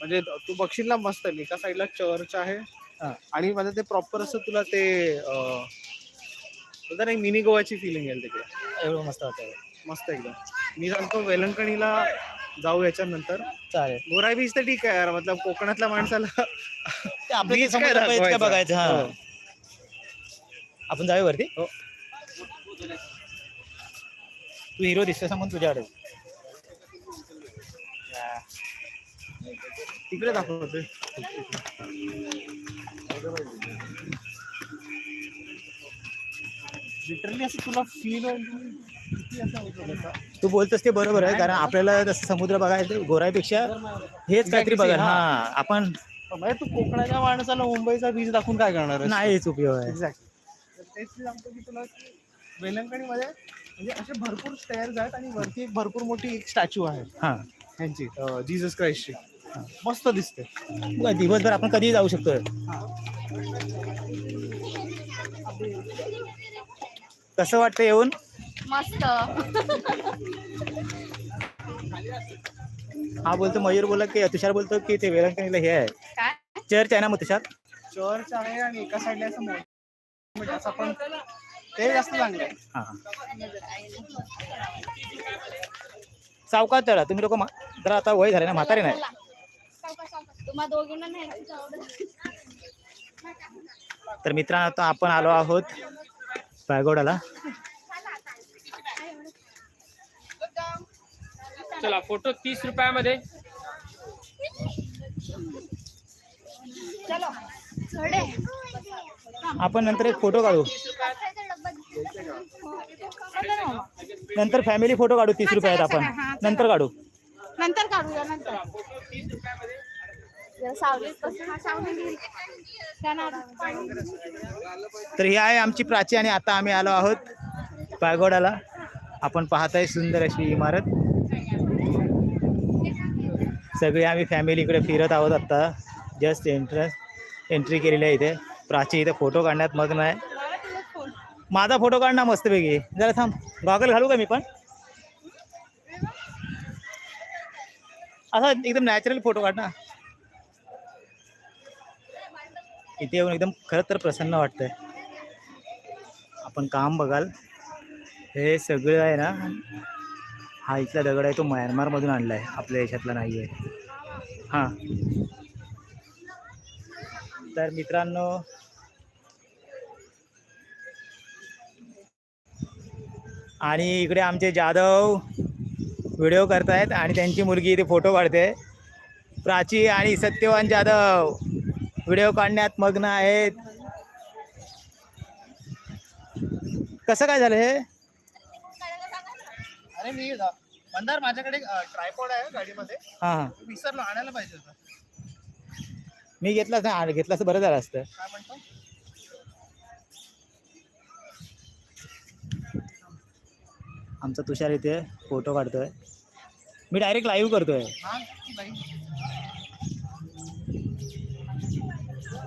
म्हणजे तू बघशील ना मस्त आहे एका साईडला चर्च आहे. हा. आणि म्हणजे ते प्रॉपर असं तुला ते अं, बोलतात ना मिनी गोवाची फिलिंग येईल तिकडे. एवढं मस्त वाटतं मस्त एकदम. मी सांगतो वेलंकणीला जाऊ याच्यानंतर. चालेल. गोराई बीच तर ठीक आहे यार मतलब कोकणातल्या माणसाला ते आपलं ते Beach काय समुद्र beach काय दाखवायचं? बघायचं? हा. हो. आपण जाऊया वरती? हो. तू हिरो दिसतोस म्हणून तुझ्याकडे. तिकडे दाखवतोय लिटरली असं तुला फील. तू बोलतोस ते बरोबर आहे कारण आपल्याला तसं समुद्र बघायचं गोराईपेक्षा हेच काहीतरी बघायला हा. आपण म्हणजे तू कोकणाच्या माणसाला मुंबईचा बीच दाखवून काय करणार? नाहीच उपयोग आहे. तेच सांगतो की तुला वेलंकणीमध्ये म्हणजे असे भरपूर स्टेअर्स आहेत आणि वरती एक भरपूर मोठी एक स्टॅच्यू आहे. हा. त्यांची जीसस क्राईस्टची मस्त दिसते बघा, दिवसभर आपण कधी जाऊ शकतो कसं वाटतं येऊन? मस्त. हा बोलतो मयूर बोला की तुषार बोलतो की ते वेळंकणीला हे आहे. काय? चर्च आहे ना मग तुषार? चर्च आहे आणि एका साईडला असं मोठं म्हणजे असं पण ते जास्त चांगलं आहे. हा. चढा तुम्ही लोक जरा आता वय झाले ना म्हातारे नाही. तुम्हा दोघींना नाही आवडत तर मित्रांनो आता आपण आलो आहोत पायगोडाला चला फोटो तीस रुपयामध्ये. आपण नंतर एक फोटो काढू. नंतर फॅमिली फोटो काढू तीस रुपयात आपण. नंतर काढू नंतर काढूया नंतर जरा सावलीत बसून सावली तर ही आहे आमची प्राची आणि आता आम्ही आलो आहोत पायगोडाला. आपण पाहताय सुंदर अशी इमारत. सगळे आम्ही फॅमिली इकडे फिरत आहोत आता. जस्ट एंट्रन्स एंट्री केलेली आहे इथे. प्राची इथे फोटो काढण्यात मग्न आहे. माझा फोटो काढ ना मस्तपैकी. जरा थांब. गॉगल घालू का मी पण? असा एकदम नॅचरल फोटो काढ ना. इथे येऊन एकदम खरं तर प्रसन्न वाटतंय. आपण काम बघाल. हे सगळं आहे ना हा इथला दगड आहे तो म्यानमारमधून आणला आहे आपल्या देशातला नाही आहे हां. तर मित्रांनो आणि इकडे आमचे जाधव व्हिडिओ करतायत आणि त्यांची मुलगी इथे फोटो काढते. प्राची आणि सत्यवान जाधव. व्हिडिओ काढण्यात मग्न आहेत. कसं काय झालं हे? अरे मी मंदार माझ्याकडे ट्रायपॉड आहे गाडीमध्ये. हां हां. विसरलो आणायला पाहिजे होतं. मी घेतलाच ना घेतलं असं बरं झालं असतं. काय म्हणतो? आमचा तुषार इथे फोटो काढतोय. मी डायरेक्ट लाईव्ह करतोय. हा बाई.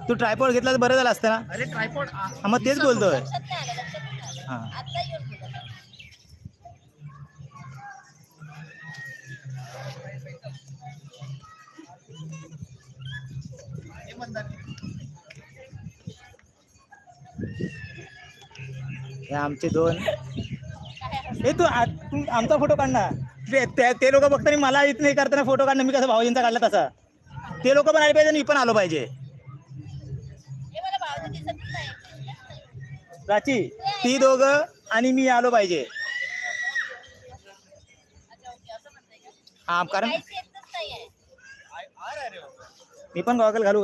तू ट्रायपॉड घेतला तर बरं झालं असतं ना? अरे ट्रायपॉड हा, मग तेच बोलतोय. हां. हे आमचे दोन. हे तू आ- तू आमचा फोटो काढ ना. ते ते- ते लोक बघताना मला इथं हे करताना फोटो काढणं मी कसं भाऊजींचा काढला तसा. ते लोक पण आले पाहिजे आणि मी पण आलो पाहिजे. प्राची, ती आणि मी आलो पाहिजे. हा, कारण मी गॉगल घालू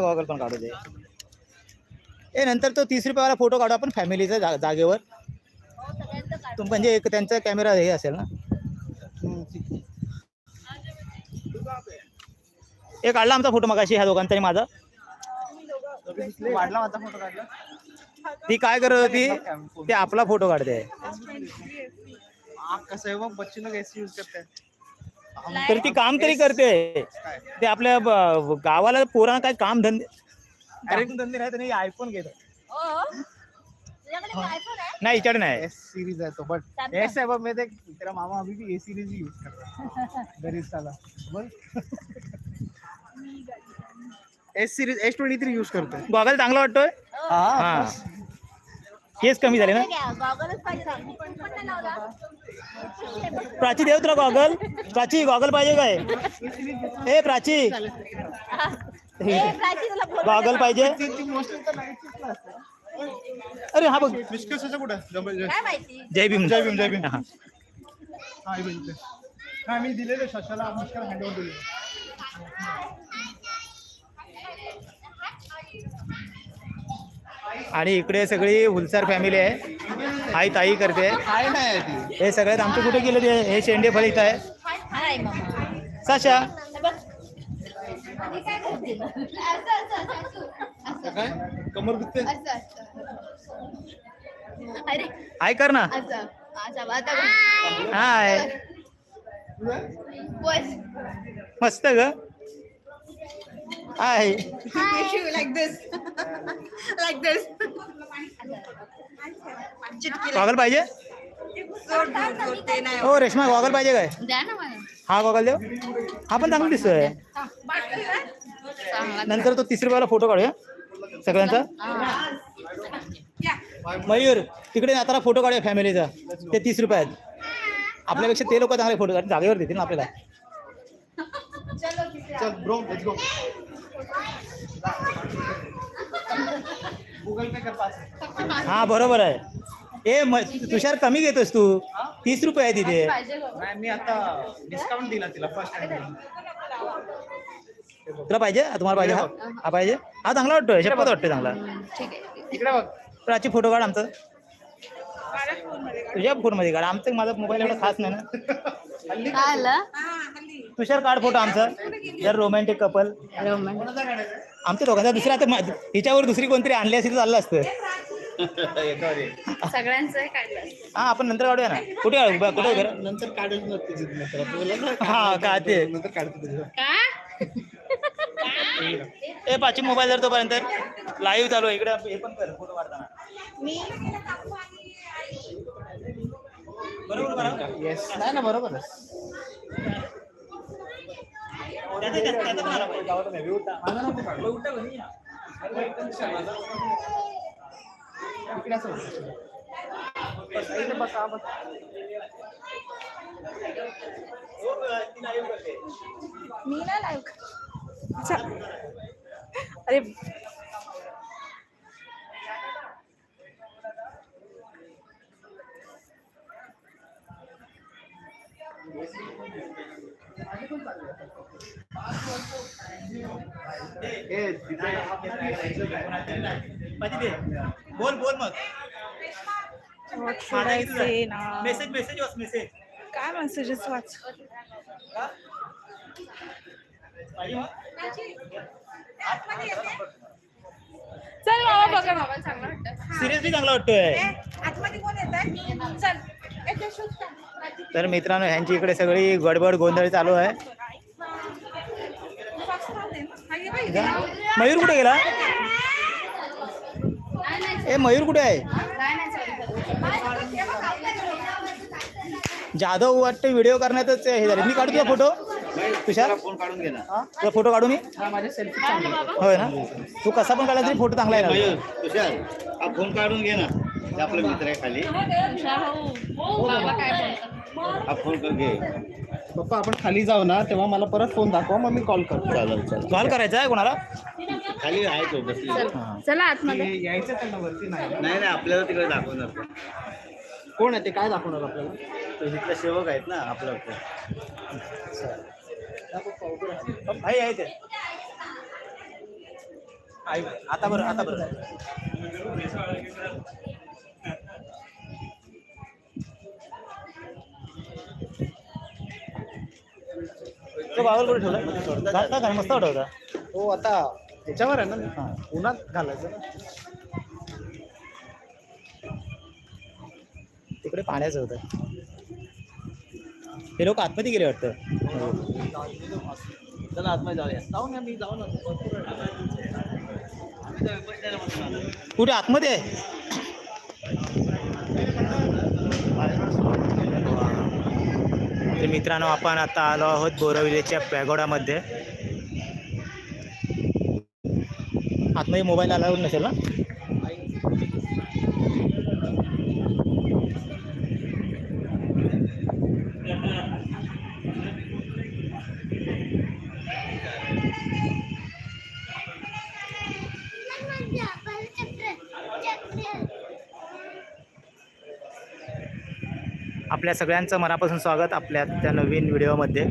गॉगल पण दे. तो तीस रुपयावाला फ़ोटो काढू आपण फॅमिलीच्या जागेवर. तो म्हणजे एक त्यांचा कॅमेरा हे असेल ना? एक काढला आमचा फोटो मगाशी ह्या दोघांचा आणि माझा. वाढला माझा फोटो काढला. ती काय करत होती? ते आपला फोटो काढते. आप कसं आहे यूज करते. तर ती काम तरी करते. काय ते आपल्या गावाला पोरांना काय काम धंदे धंदे नाही त्यांनी आयफोन घेतो तुझ्याकडे आहे? नाही इकडे नाही. एस सिरीज है तो बट. एस है बट मैं देख तेरा मामा अभी भी ए सीरीज ही यूज कर रहा है गरिस्ता का बोल S series S twenty three use करते हैं गॉगल चांगला वाटतोय? हाँ. हा. केस कमी झाले ना? हे पाहिजे. प्राची देव तुला गॉगल प्राची गॉगल पाहिजे काय? ए प्राची. गॉगल? पाहिजे. अरे हा बघ. निष्कर्षाचं कुठं जबरदस्त काय माहिती? जय भीम जय भीम, जय भीम. हा. हा बघितलं हा मी दिलेलं शशाला. मुश्किल हँडओव्हर दिलेलं आणि इकडे सगळी हुलसार फॅमिली आहे. आई ताई करते. काय नाही ती. हे सगळ्यात आमचे कुठे गेले ते? हे शेंडे फळ इथं आहे. हाय मामा साशा. हे बघ. हे काय करते ना? असं, असं, असं, असं. काय कमर दुखते? असं. अरे. हाय कर ना. असं असं आता बघ. हाय. बस मस्त ग. Hi. Like this. Like this. Goggle पाहिजे? हो रेश्मा गॉगल पाहिजे काय? द्या ना मला. हा गॉगल देव हा पण चांगला दिसतोय. नंतर तो तीस रुपयाला फोटो काढूया. सगळ्यांचा? मयूर तिकडे आता फोटो काढूया फॅमिलीचा. ते तीस रुपये आहेत. आपल्यापेक्षा ते लोक चांगले फोटो काढ जागेवर देतील ना आपल्याला. हा बरोबर आहे. ए म तुषार कमी घेतोस तू. तीस रुपये आहे तिथे. मी आता डिस्काउंट दिला तिला फर्स्ट टाइम तुला पाहिजे? तुम्हाला पाहिजे हा? हा पाहिजे? हा चांगला वाटतोय. शपथ वाटतोय चांगला. ठीक आहे. इकडे बघ. प्राची फोटो काढ आमचा. तुझ्या फोनमध्ये काढ. आमचं माझा मोबाईल एवढा खास नाही ना. काय आलं? तुषार काढ फोटो आमचा. जर रोमॅन्टिक कपल. आमच्या दोघांचा दुसरा आता मा- हिच्यावर दुसरी कोणतरी आणली असेल तर चाललं असतं. सगळ्यांचं काढलं हा आपण नंतर काढूया ना. कुठे काढू? बा- कुठे घर नंतर काढेल ना तुझी नंतर बोला ना. हा का ते? नंतर काढतो का? ए पाची मोबाईल जर तोपर्यंत. लाईव्ह चालू आहे. इकडे हे पण कर फोटो काढताना. मी? बरोबर बरोबर येस नाही ना बरोबर. मी ना लाईव्ह अरे. बोल बोल मग. मेसेज मेसेज वाच मेसेज काय मेसेजेस वाच? चल मामा बघा मामा सिरियसली चांगला वाटतोय. आतमध्ये कोण येत चल. येते शोध का? तर मित्रांनो ह्यांची इकडे सगळी गडबड गोंधळ चालू आहे. मयूर कुठे गेला? ए मयूर कुठे आहे? जाधव वाटतं व्हिडिओ करण्यातच हे झाले. मी काढू तुझा फोटो. तुषार? फोन काढून घे ना. तुझा फोटो काढू मी हा माझे सेल्फी चांगले होय ना? तू कसा पण काढला तरी फोटो चांगला आहे तुषार हा फोन काढून घे ना. ते आपला मित्र आहे खाली हा फोन कर घे. पप्पा आपण खाली जाऊ ना तेव्हा मला परत फोन दाखवा मग मी कॉल करतो. चालेल चालेल. कॉल करायचा आहे कोणाला? खाली आहे तो बसलेला. चला आतमध्ये. ते यायचं त्यांना वरती नाही. नाही नाही आपल्याला तिकडे दाखवणार तो. कोण आहे ते? काय दाखवणार आपल्याला? तो तिथला सेवक आहेत ना आपला भाई आहे ते. आई आता बरं आता बरं. तो बावर कुठे ठेवला घातला का? मस्त होता हो आता त्याच्यावर आहे ना उन्हात घालायचं ना. तिकडे पाण्याचं होतं. हे लोक आतमध्ये गेले वाटतं. चला आतमध्ये जाऊया. जाऊन या मी जाऊन आलो. भरपूर वेळ झाला. कुठे आतमध्ये? आहे तर मित्रांनो आपण आता आलो आहोत बोरविलेच्या पॅगोडामध्ये. आतमध्ये मोबाईल अलाउड नसेल ना? आपल्या सगळ्यांचं मनापासून स्वागत आपल्या त्या नवीन व्हिडिओमध्ये.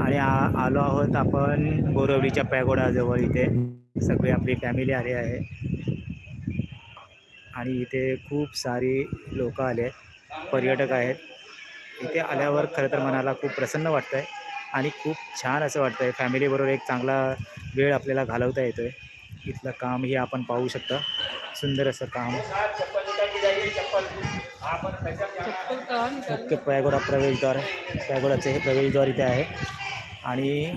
आणि आ आलो आहोत आपण बोरवलीच्या पॅगोडाजवळ इथे. सगळी आपली फॅमिली आली आहे. आणि इथे खूप सारी लोक आले आहेत. पर्यटक आहेत. इथे आल्यावर खरं तर मनाला खूप प्रसन्न वाटतं आहे आणि खूप छान असं वाटतं आहे फॅमिलीबरोबर एक चांगला वेळ आपल्याला घालवता येतो आहे इथलं कामही आपण पाहू शकता. सुंदर असं काम. मुख्य पॅगोडा प्रवेशद्वार पॅगोडाचं हे प्रवेशद्वार इथे आहे. आणि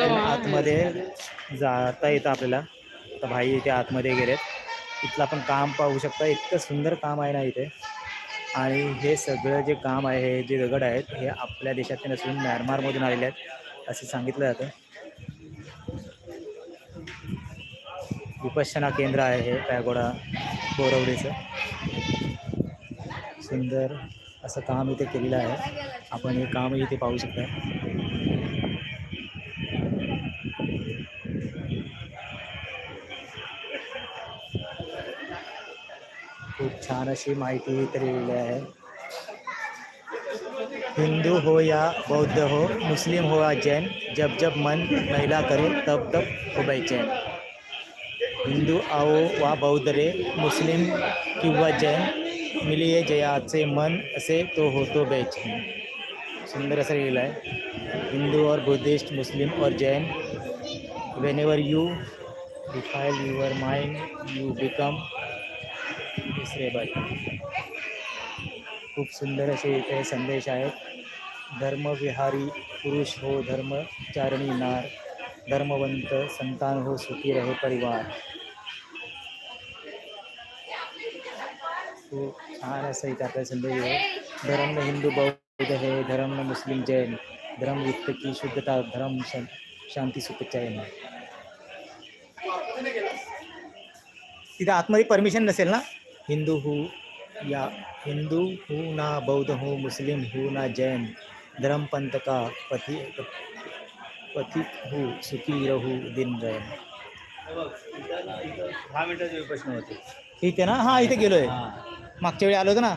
आतमध्ये जाता येतं आपल्याला. तर भाई इथे आतमध्ये गेलेत. इथलं आपण काम पाहू शकता. इतकं सुंदर काम आहे ना इथे. आणि हे सगळं जे काम आहे हे जे दगड आहेत हे आपल्या देशातले नसून म्यानमारमधून आलेले आहेत असं सांगितलं जातं. विपश्यना केंद्र आहे हे पॅगोडा बोरवडीचं सुंदर असं काम इथे केलेलं आहे. आपण हे काम इथे पाहू शकता. खूप छान अशी माहिती आहे. हिंदू हो या बौद्ध हो, मुस्लिम हो या जैन, जब जब मन महिला करे, तब तब हो चैन हिंदू आओ वा बौद्ध रे, मुस्लिम किंवा जैन मिलिये जयाचे मन असे तो होतो बेचैन सुंदर असं लिहिलं आहे हिंदू और बुद्धिस्ट, मुस्लिम और Jain. Whenever you defile your mind you become दुसरे बाई खूप सुंदर असे इथे संदेश आहेत धर्मविहारी पुरुष हो धर्मचारणी नार। धर्मवंत संतान हो, सुखी रहे परिवार। खूप छान असं इथे आपल्या संदेश आहे. धर्म न हिंदू बौद्ध है धर्म न मुस्लिम जैन धर्म युक्त की शुद्धता धर्म शांती सुख चैन तिथे आतमध्ये परमिशन नसेल ना? हिंदू हू या हिंदू हू ना बौद्ध हू मुस्लिम हू ना जैन धर्म पंथ का पति पथिक हू सुखी रहू दिन रैन दहा मिनिटाचे प्रश्न होते इथे ना? हा इथे गेलोय. मागच्या वेळी आलो होतो ना.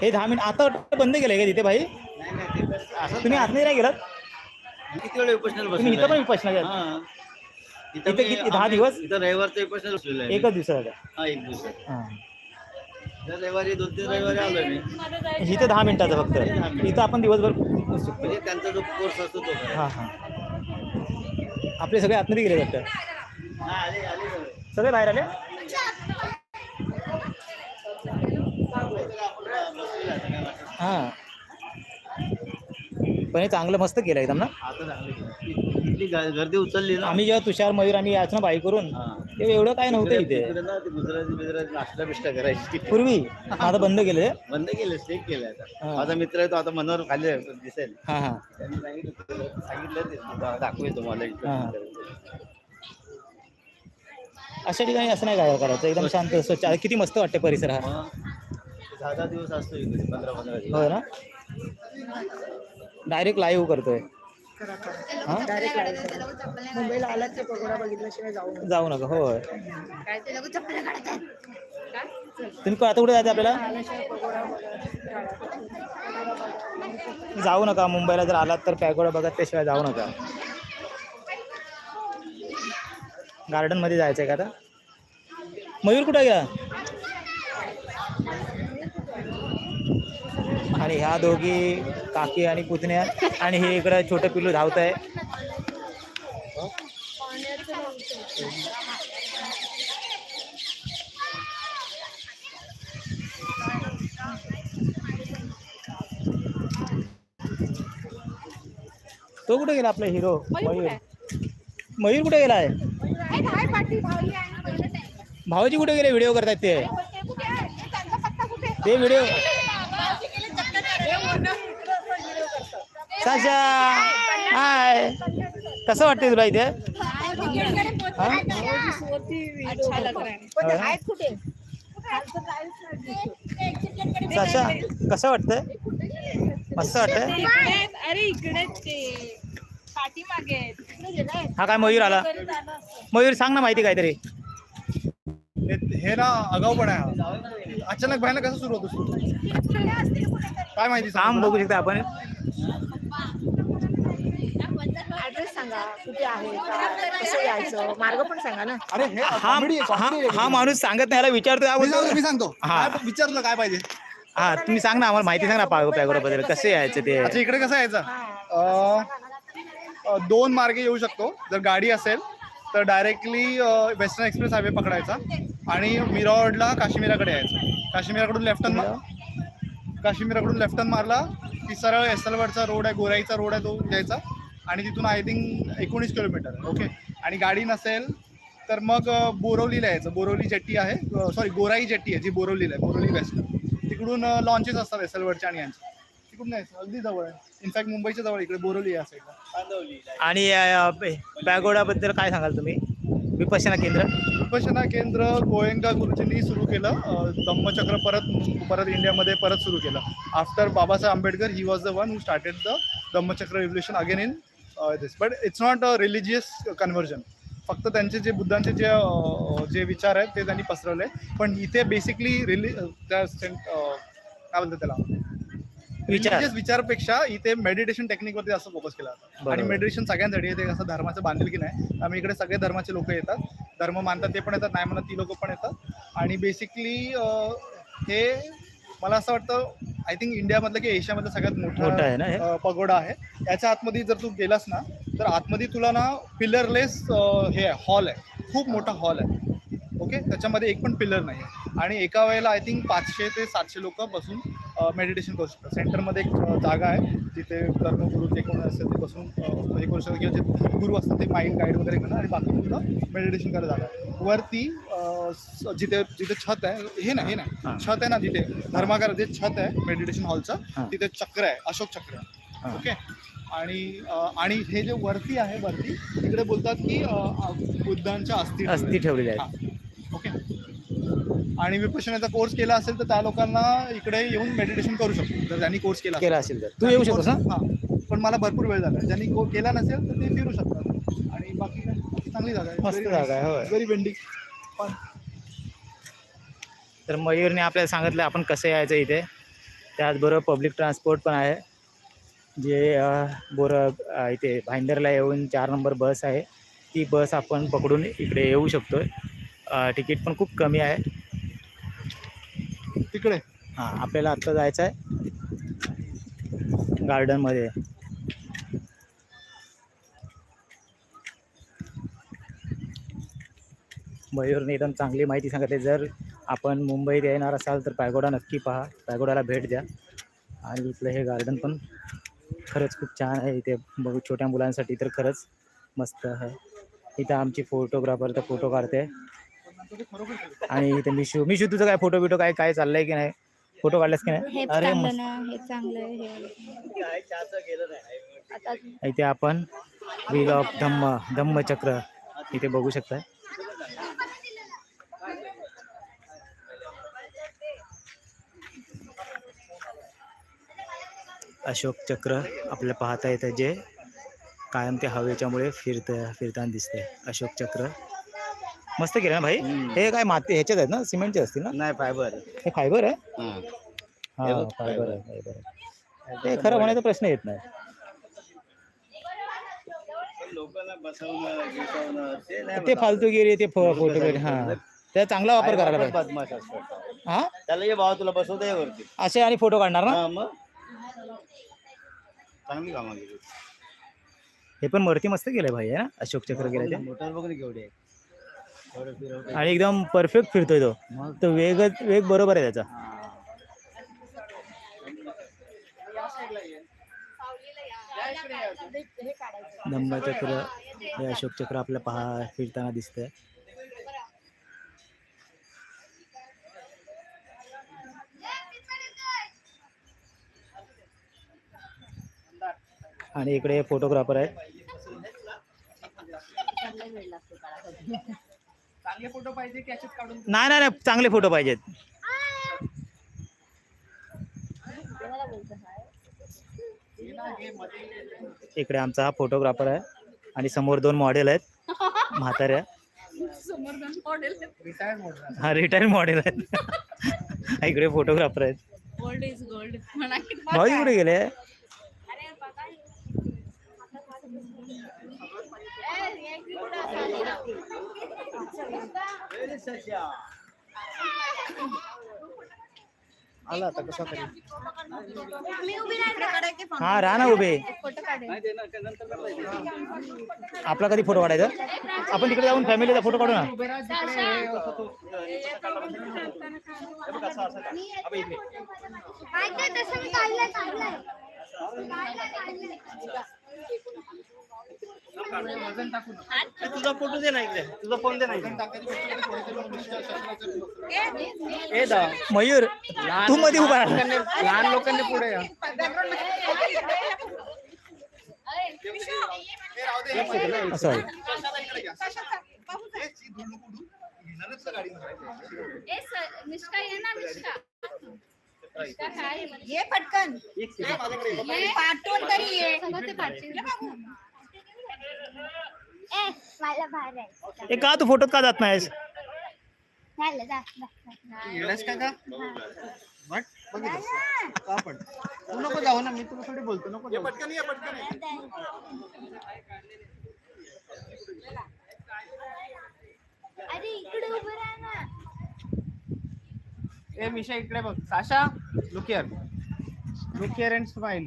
हे दहा मिनिट आता बंद केलंय का तिथे भाई? तुम्ही आतमध्ये नाही गेलात किती वेळ तुम्ही इथं पण केलं? हा. इथं दहा दिवस? इथं रविवारचं उपोषणाला बसलेलो आहे. एकच दिवसाचा हा एक दिवस. रविवारी दोन तीन रविवारी आलोय मी. इथं दहा मिनिटाचं फक्त. इथं आपण दिवसभर म्हणजे त्यांचा जो कोर्स असतो तो. हां हां. आपले सगळे आतमध्ये गेले आले. सगळे. बाहेर आले? हां. पण हे चांगलं मस्त केलं एकदम ना. इथली ग- गर्दी उचलली ना. आम्ही जेव्हा तुषार मयूर आम्ही याच ना बाई करून हा. तेव्हा एवढं काय नव्हतं इथे. तिकडे ना ते गुजराती गुजराती नाश्ता बिष्टा करायची. पूर्वी. आता बंद केलं. बंद केलं स्टेक केलं आता. माझा मित्र आहे तो आता मनोहर खाली दिसेल. हां हां. त्यांनी सांगितलं सांगितलं ते दाखवेल तुम्हाला हा. अशा ठिकाणी असं नाही काय करायचं. एकदम शांत स्वच्छ. आता किती मस्त वाटते परिसर हा. दहा दहा दिवस असतो इकडे पंधरा पंधरा दिवस. होय ना? डायरेक्ट लाईव्ह करतोय. हा? मुंबईला आलात ते पगोडा बघितल्याशिवाय जाऊ नका. जाऊ नका होय. तुम्ही को- आता कुठे जायचं आपल्याला? जाऊ नका मुंबईला जर आलात तर पॅगोडा बघत त्याशिवाय जाऊ नका. गार्डनमध्ये जायचंय का आता? मयूर कुठे गेला आणि ह्या दोघी काकी आणि पुतण्या आणि हे इकडं छोटं पिल्लू धावत आहे तो कुठे गेला आपला हिरो? मयूर मयूर. कुठे गेला आहे भाऊजी कुठे गेले व्हिडिओ करतात ते ते व्हिडिओ. साशा हाय कसं वाटते तुला इथे. पण ते. साशा कसं वाटतंय मस्त वाटतंय ते इकडे आहेत. अरे इकडे. हा काय मयूर आला. मयूर सांग ना माहिती काहीतरी. हे- हे ना आगाऊपण आहे अचानक भयानक कसं सुरू होतं सुरू. काय माहिती काम बघू शकता आपण. ऍड्रेस सांगा कुठे आहे काय, कसं यायचं? मार्ग पण सांगा ना. अरे हे हा comedy आहे, हा comedy आहे. हा माणूस सांगत नाही याला विचारतो मी सांगतो बोलतो- मी सांगतो. हा. काय विचारलं काय पाहिजे. हा तुम्ही सांग ना आम्हाला माहिती सांग ना पागो बद्दल. कसं यायचं ते? अच्छा इकडे कसं यायचं? अं, अं, दोन मार्गे येऊ शकतो. जर गाडी असेल तर डायरेक्टली वेस्टर्न एक्सप्रेस हायवे पकडायचा आणि मिरावडला काश्मीराकडे यायचं. काश्मीराकडून लेफ्ट टर्न काश्मीराकडून लेफ्ट टर्न मारला की सरळ एसलवडचा रोड आहे गोराईचा रोड आहे तो द्यायचा आणि तिथून आय थिंक एकोणीस किलोमीटर ओके आणि गाडी नसेल तर मग बोरवलीला यायचं. बोरवली जेट्टी आहे. सॉरी गोराई जेट्टी आहे जी बोरवलीला आहे. बोरवली वेस्ट तिकडून लॉन्चेस असतात एसलवडच्या आणि यांच्या तिकडून यायचं अगदी जवळ आहे. इनफॅक्ट मुंबईच्या जवळ इकडे बोरवली या साईडला आणि पॅगोडा बद्दल काय सांगाल तुम्ही? विपश्यना केंद्र? विपशना केंद्र गोयंका गुरुजींनी सुरू केलं. धम्मचक्र परत परत इंडियामध्ये परत सुरू केलं. After Babasaheb Ambedkar he was the one who started the Dhammachakra revolution again in this but it's not a religious conversion फक्त त्यांचे जे बुद्धांचे जे जे विचार आहेत ते त्यांनी पसरवले. पण इथे बेसिकली रिली त्या काय बोलतात त्याला? विचार. Religious विचारपेक्षा इथे मेडिटेशन टेक्निकवरती जास्त फोकस केला जातो. आणि. मेडिटेशन सगळ्यांसाठी आहे ते कसं धर्माचं बांधील की नाही त्यामुळे इकडे सगळे धर्माचे लोक येतात. धर्म मानतात ते पण येतात नाही म्हणत ती लोक पण येतात. आणि बेसिकली हे मला असं वाटतं आय थिंक इंडियामधलं की एशियामधलं सगळ्यात मोठं आहे ना हे? पगोडा आहे. याच्या आतमध्ये जर तू गेलास ना तर आतमध्ये तुला ना पिलरलेस हे हॉल आहे. खूप मोठा हॉल आहे. ओके त्याच्यामध्ये एक पण पिलर नाही आहे आणि एका वेळेला आय थिंक पाचशे ते सातशे लोक बसून मेडिटेशन करू शकतात. सेंटरमध्ये एक जागा आहे जिथे धर्मगुरू जे कोण असेल ते बसून हे करू शकतात. किंवा जे गुरु असतात ते माइंड गाईड वगैरे करणार आणि बाकी मुलं मेडिटेशन करायला जागा आहे वरती जिथे जिथे छत आहे हे ना हे. ना छत आहे ना जिथे धर्माकार जे छत आहे मेडिटेशन हॉलचं. तिथे चक्र आहे अशोक चक्र. हां. ओके? आणि आणि हे जे वरती आहे वरती तिकडे बोलतात की बुद्धांच्या अस्थी अस्थी ठेवलेली हा. आहे ओके? आणि विपश्यनाचा कोर्स केला असेल तर त्या लोकांना इकडे येऊन मेडिटेशन करू शकतो. जर ज्यांनी कोर्स केला केला असेल तर. तू येऊ शकतोस ना हा? पण मला भरपूर वेळ झाला. ज्यांनी को- केला नसेल तर ते फिरू शकतात. आणि बाकी काय चांगली जागा आहे. मस्त जागा आहे, होय. व्हेरी बेंडिंग पण तर मयूरने आपल्याला सांगितलं आपण कसं यायचं इथे? त्याचबरोबर पब्लिक ट्रान्सपोर्ट पण आहे. जे अ, बोर अ, इथे भाईंदरला येऊन चार नंबर बस आहे. ती बस आपण पकडून इकडे येऊ शकतो तिकीट पण खूप कमी आहे. तिकडे. हां आपल्याला आत्ता जायचं आहे गार्डनमध्ये मयूरने एकदम चांगली माहिती सांगितली. जर आपण मुंबईत येणार असाल तर पॅगोडा नक्की पहा. पॅगोडाला भेट द्या. आणि इथलं हे गार्डन पण खरंच खूप छान आहे. इथे बघू छोट्या मुलांसाठी तर खरंच मस्त आहे. इथं आमची फोटोग्राफर तर फोटो काढते. आणि इथे मिशू मिशू तुझं काय फोटो बिटो काय काय चाललंय की नाही? फोटो काढलास की नाही? हे अरे मस्त. हे चांगलं हे इथे आपण व्हील ऑफ धम्म धम्मचक्र इथे बघू शकता अशोक चक्र आपल्याला पाहता येतं जे कायम ते हवेच्यामुळे फिरत फिरताना दिसतंय. अशोक चक्र. मस्त केलं ना भाई? हे काय माती ह्याच्यात आहेत ना सिमेंटचे असतील ना? नाही फायबर हे फायबर आहे? हा. हा हे बघ, फायबर आहे फायबर आहे. ते खरं म्हणायचा प्रश्न येत नाही. लोकांना बसवणं गिसवणं ते नाही ते फालतूगिरी ते फोटो वगैरे हा. त्याचा चांगला वापर करायला पाहिजे. बदमाश असतात. हा? त्याला ये भावा तुला बसवता ये वरती. असे आणि फोटो काढणार ना? हा मग. चांगली कामं केली. हे पण वरती मस्त केलंय भाई आहे ना? अशोक चक्र केलं ते. मोटर बघ ना केवढी आहे. आणि एकदम परफेक्ट फिरतोय तो. तो वेगच वेग बरोबर आहे त्याचा. चक्र हे अशोक चक्र आपल्या पहा फिरताना दिसतंय. आणि इकडे फोटोग्राफर आहेत चांगले फोटो पाहिजे की असेच काढून नाही नाही नाही चांगले फोटो पाहिजेत. इकडे आमचा हा फोटोग्राफर आहे आणि समोर दोन मॉडेल आहेत म्हाताऱ्या. हा रिटायर मॉडेल आहेत. इकडे फोटोग्राफर आहेत. गोल्ड इज गोल्ड म्हणा की भाऊ कुठे गेले. आला आता कसा तरी. मी उभी राहते हा राहा ना उभे. आपला कधी फोटो काढायचा? आपण तिकडे जाऊन फॅमिलीचा फोटो काढू ना. तसं तुझा फोटो दे ना इकडे. तुझा फोन दे ना इकडे. ए दा. मयूर तू मध्ये उभा राहा. लहान लोकांनी पुढे ये. पटकन. पाठवून तरी ये सगळं ते काढतील ए मला बाहेर आहे ए का तू फोटोत का जात नाहीस? झालं जा जा, जा. येणंच का का? बट बघितलं. का पण तू नको जाऊ ना मी तुला थोडी बोलतो नको जाऊ. पटकन ये पटकन ये. अरे इकडे उभं राहा ना. ए मिशा इकडे बघ. Sasha look here look here and smile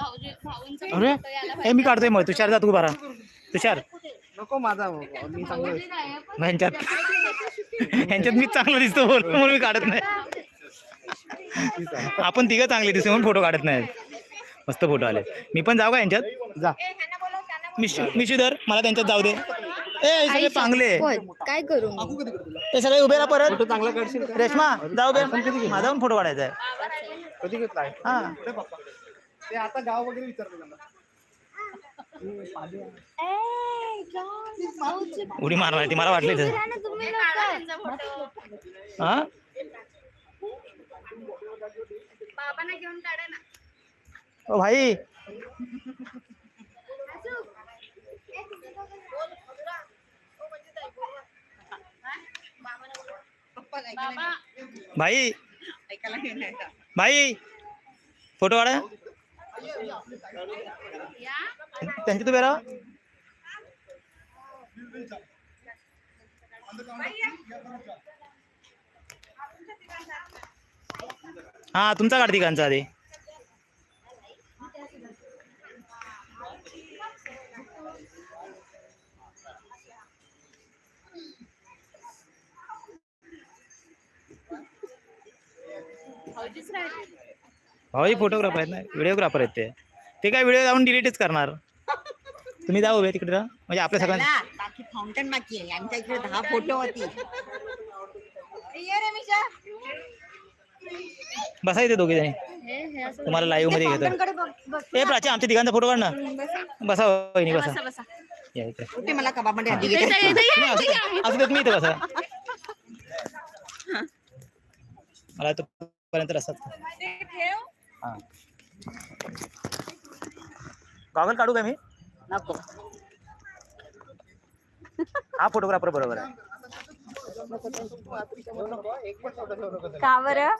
अरे ए मी काढतोय मग. तुषार जा तू बारा तुषार. नको माझा मी चांगलं ह्यांच्यात ह्यांच्यात मी चांगला दिसतो बोल म्हणून मी काढत नाही. आपण तिघं चांगले दिसतो म्हणून फोटो काढत नाही. मस्त फोटो आले. मी पण जाऊ का यांच्यात? जा. मिशू मिशूधर मला त्यांच्यात जाऊ दे. ए हे सगळे चांगले काय करू हे सगळे उभे राहा परत. फोटो चांगला? रेश्मा जाऊ बे माझा पण फोटो काढायचा आहे. कधी घेतलाय हा. ते आता गाव वगैरे विचारलं त्यांना. उडी मारणार ती मला वाटली तर तुम्ही हा? बाबांना घेऊन काढा ना. ओ भाई. भाई. भाई. फोटो काढा. त्यांची तू बेरा हा तुमचा काढ तिघांचा आधी भाऊजीच right. भाऊजी फोटोग्राफर आहेत ना व्हिडिओग्राफर आहेत ते. ते काय व्हिडिओ जाऊन डिलीटच करणार. तुम्ही जाऊ उभे तिकडे. म्हणजे आपल्या सगळ्यांना बाकी फाउंटन बाकी आहे. आमच्या इकडे दहा फोटो होती. बसा इथे दोघे जणी. हे हे. तुम्हाला लाईव्हमध्ये घेतो. ए प्राची आमच्या तिघांचा फोटो काढ ना. बसा. वहिनी बसा. बसा बसा. या इथे कुठे मला कबाबमध्ये आधी असू देत मी इथे बसा. मला तो पर्यंत रस्ता हा. गॉगल काढू का मी? नको. हा फोटोग्राफर बरोबर आहे. का बरं?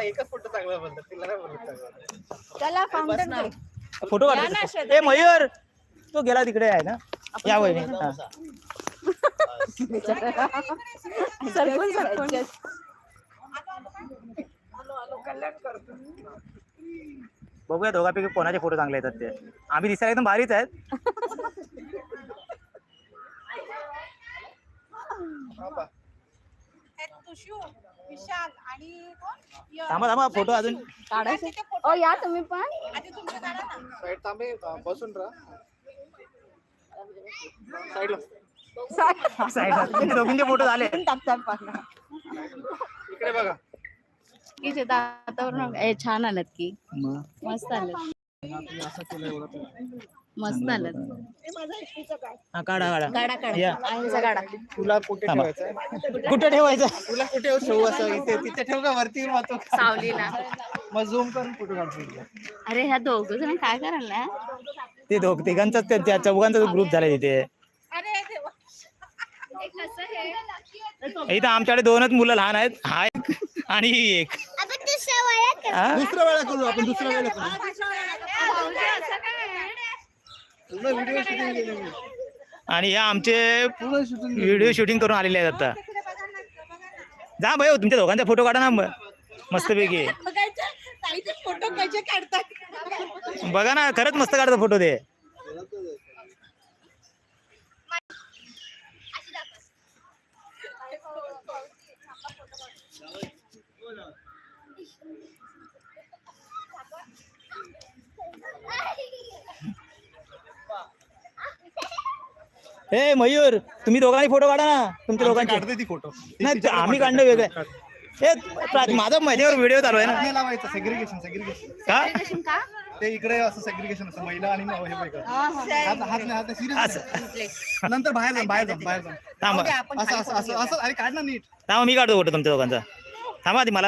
एकच फोटो चांगला बोलतात तिला नाही बोलत चांगला. चला फाउंटनकडे फोटो काढतो ए मयूर तो गेला तिकडे आहे ना? या वहिनी. हा. सरकून सरकून बघूया दोघांपैकी कोणाचे फोटो चांगले येतात ते. आम्ही दिसायला एकदम भारीच आहेत. बाबा. विशाल आणि कोण? थांबा थांबा फोटो अजून. ओ या तुम्ही पण. साईड थांबे बसून राहा. साईडला. साईडला. दोघींचे फोटो झाले. टाकतात पाना इकडे बघा. नक्कीच दातावरून ए छान आलं की. मस्त आलं मस्त आलं हा काढा काढा. गाडा काढा. या. आईचा गाडा तुला कुठे थांबा. ठेवायचं कुठं ठेवायचं? तुला कुठे ठेवू असं? इथे तिथे ठेव का? वरती सावलीला. मग झूम करून फोटो काढतो अरे ह्या दोघ जण काय करायला ते दोघ तिघांचाच त्या- त्या चौघांचा ग्रुप झालाय तिथे इथं आमच्याकडे दोनच मुलं लहान आहेत. हा एक आणि ही एक? दुसऱ्या वेळा करू आपण दुसऱ्या वेळेला करू. आणि हे आमचे पूर्ण शूटिंग व्हिडिओ शूटिंग करून आलेले आहेत आता. जा भाई तुमच्या दोघांचा फोटो काढा ना मग. मस्तपैकी. फोटो कसे काढतात? बघा ना खरंच मस्त काढतो फोटो ते. ए मयूर तुम्ही दोघांनी फोटो काढा ना. तुमच्या दोघांचे. काढते ती फोटो नाही ते आम्ही काढणं वेगळं ए प्रा- माझा माझ्यावर व्हिडिओ चालू आहे ना. लावायचं. सेग्रिगेशन सेग्रिगेशन का? का? ते इकडे असं सेग्रिगेशन असतं महिला आणि हे. हात नंतर बाहेर जा बाहेर जा बाहेर जा थांबा. असं असं असं असं अरे काढ ना नीट. थांबा मी काढतो फोटो तुमच्या दोघांचा. थांबा आधी मला